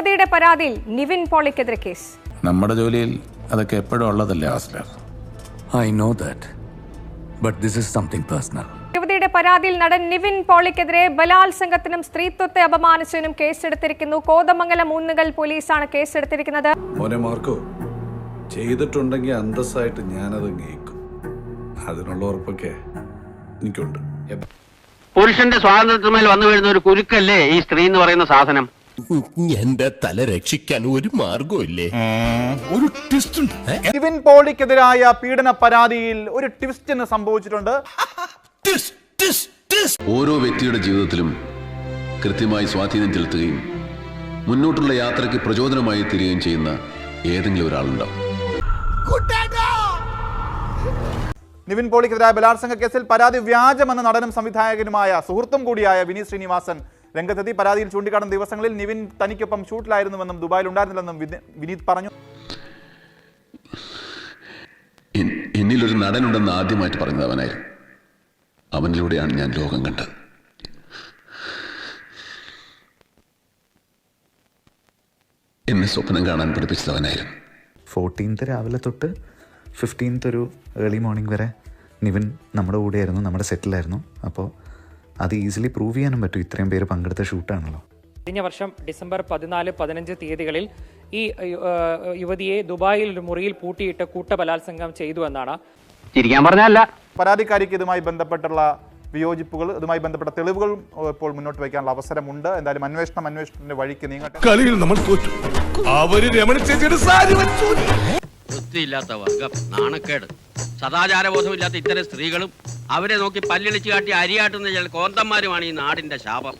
യുവതിയുടെ പരാതിയിൽ നിവിൻ പോളിക്കെതിരെ കേസ്. നമ്മുടെ ജോലിയിൽ അതൊക്കെ എപ്പോഴും ഉള്ളതല്ലേ hosteler I know that but this is something personal യുവതിയുടെ പരാതിയിൽ നടൻ നിവിൻ പോളിക്കെതിരെ ബലാത്സംഗത്തിനും സ്ത്രീത്വത്തെ അപമാനിച്ചതിനും കേസെടുത്തിരിക്കുന്നു. കോതമംഗലം ഊന്നുകൽ പോലീസാണ് കേസെടുത്തിരിക്കുന്നത്. മോനെ മാർക്കോ ചെയ്തിട്ടുണ്ടെങ്കിൽ അന്തസ്സായിട്ട് ഞാനത് അതിനുള്ള ഉറപ്പൊക്കെ എനിക്കുണ്ട്. പുരുഷന്റെ സ്വാതന്ത്ര്യത്തിന്മേൽ വന്നു വീഴുന്ന ഒരു കുരുക്കല്ലേ ഈ സ്ത്രീ എന്ന് പറയുന്ന സാധനം? എന്റെ തല രക്ഷിക്കാൻ ഒരു മാർഗമില്ലേ നിവിൻ പോളിക്കെതിരായ പീഡന പരാതിയിൽ ഒരു ട്വിസ്റ്റ് എന്ന് സംഭവിച്ചിട്ടുണ്ട്. ഓരോ വ്യക്തിയുടെ ജീവിതത്തിലും കൃത്യമായി സ്വാധീനം ചെലുത്തുകയും മുന്നോട്ടുള്ള യാത്രയ്ക്ക് പ്രചോദനമായി തീരുകയും ചെയ്യുന്ന ഏതെങ്കിലും ഒരാളുണ്ടാവും. നിവിൻ പോളിക്കെതിരായ ബലാത്സംഗ കേസിൽ പരാതി വ്യാജമെന്ന നടനും സംവിധായകനുമായ സുഹൃത്തും കൂടിയായ വിനീത് ശ്രീനിവാസൻ രംഗത്തെത്തി. പരാതിയിൽ ചൂണ്ടിക്കാട്ടുന്ന ദിവസങ്ങളിൽ നിവിൻ തനിക്കൊപ്പം ഷൂട്ടിലായിരുന്നുവെന്നും ദുബായിൽ ഉണ്ടായിരുന്നില്ലെന്നും വിനീത് പറഞ്ഞു. എന്നിലൊരു നടനുണ്ടെന്ന് ആദ്യമായിട്ട് പറഞ്ഞത് അവനായിരുന്നു. അവനിലൂടെയാണ് ഞാൻ ലോകം കണ്ടത്. എന്നെ സ്വപ്നം കാണാൻ പഠിപ്പിച്ചത് അവനായിരുന്നു. ഫോർട്ടീൻത്ത് രാവിലെ തൊട്ട് ഫിഫ്റ്റീൻത്ത് ഒരു ഏർലി മോർണിംഗ് വരെ നിവിൻ നമ്മുടെ കൂടെയായിരുന്നു നമ്മുടെ സെറ്റിലായിരുന്നു അപ്പോൾ അത് ഈസിലി പ്രൂവ് ചെയ്യാനും പറ്റും. ഇത്രയും പേര് പങ്കെടുത്ത ഷൂട്ടാണല്ലോ കഴിഞ്ഞ വർഷം ഡിസംബർ പതിനാല് പതിനഞ്ച് തീയതികളിൽ ഈ യുവതിയെ ദുബായിൽ ഒരു മുറിയിൽ പൂട്ടിയിട്ട് കൂട്ടബലാത്സംഗം ചെയ്തു എന്നാണ്. പറഞ്ഞല്ല പരാതിക്കാരിക്ക് ഇതുമായി ബന്ധപ്പെട്ടുള്ള വിയോജിപ്പുകൾ ഇതുമായി ബന്ധപ്പെട്ട തെളിവുകൾ ഇപ്പോൾ മുന്നോട്ട് വയ്ക്കാനുള്ള അവസരമുണ്ട്. എന്തായാലും അന്വേഷണം അന്വേഷണത്തിന്റെ വഴിക്ക് നീങ്ങട്ടെ. കളിയിൽ നമ്മൾ തോറ്റു. അവർ രമണ ചേച്ചിയുടെ വൃത്തിയില്ലാത്ത വർഗം നാണക്കേട്. സദാചാരബോധമില്ലാത്ത ഇത്തരം സ്ത്രീകളും അവരെ നോക്കി പല്ലിളിച്ചു കാട്ടി അരിയാട്ടുന്ന ചില കോന്തന്മാരുമാണ് ഈ നാടിന്റെ ശാപം.